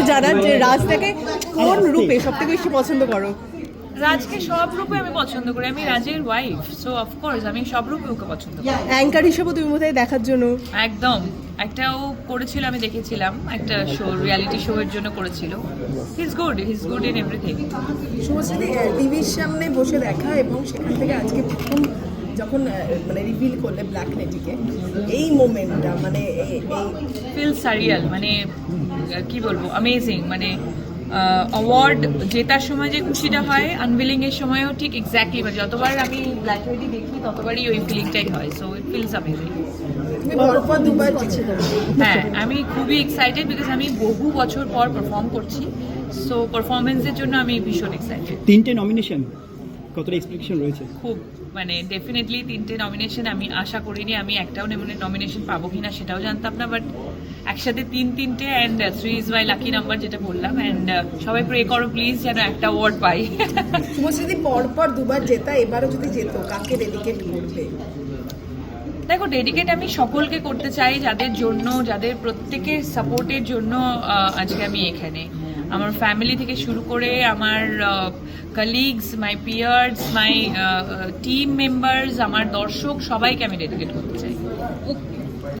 একটু জানান যে রাজটাকে কোন রূপে সব থেকে বেশি পছন্দ করো? রাজকে সব রূপে আমি পছন্দ করি। আমি রাজের ওয়াইফ সো অফকোর্স আমি সব রূপে ওকে পছন্দ করি। অ্যাঙ্কার হিসেবে তুমি বোধহয় দেখার জন্য। একদম। একটা ও করেছিল আমি দেখেছিলাম। একটা শো রিয়ালিটি শো এর জন্য করেছিল। His good his good in everything Subhashree টিভির সামনে বসে দেখা এবং সেখান থেকে আজকে প্রথম যখন মানে রিভিল করলে ব্ল্যাক নেটিকে এই মোমেন্টটা মানে এই- ফিল সারিয়াল মানে কি বলব অ্যামেজিং মানে অ্যাওয়ার্ড জেতার সময় যে খুশিটা হয় আনভিলিং এর সময়ও ঠিক এক্স্যাক্টলি মানে যতবার আমি ব্ল্যাক হোয়াইটই দেখি ততবারই ওই ফিলিংটাই হয় সো ইট ফিলস অ্যামেজিং। হ্যাঁ আমি খুবই এক্সাইটেড বিকজ আমি বহু বছর পর পারফর্ম করছি সো পারফরমেন্সের জন্য আমি ভীষণ এক্সাইটেড তিনটে নমিনেশন কতটা এক্সপেকটেশন রয়েছে? খুব মানে ডেফিনেটলি তিনটে নমিনেশন আমি আশা করিনি আমি একটাও নমিনেশন পাবো কিনা সেটাও জানতাম না বাট একসাথে তিন তিনটে and three is my lucky number যেটা বললাম অ্যান্ড সবাই প্রে করো প্লিজ যেন একটা অ্যাওয়ার্ড পাই। শুভশ্রী পরপর দুবার জেতা এবারও যদি যেত কাকে ডেডিকেট করবে? দেখো ডেডিকেট আমি সকলকে করতে চাই যাদের জন্য, যাদের প্রত্যেকের সাপোর্টের জন্য আজকে আমি এখানে। আমার ফ্যামিলি থেকে শুরু করে আমার colleagues my peers my team members আমার দর্শক সবাইকে আমি ডেডিকেট করতে চাই।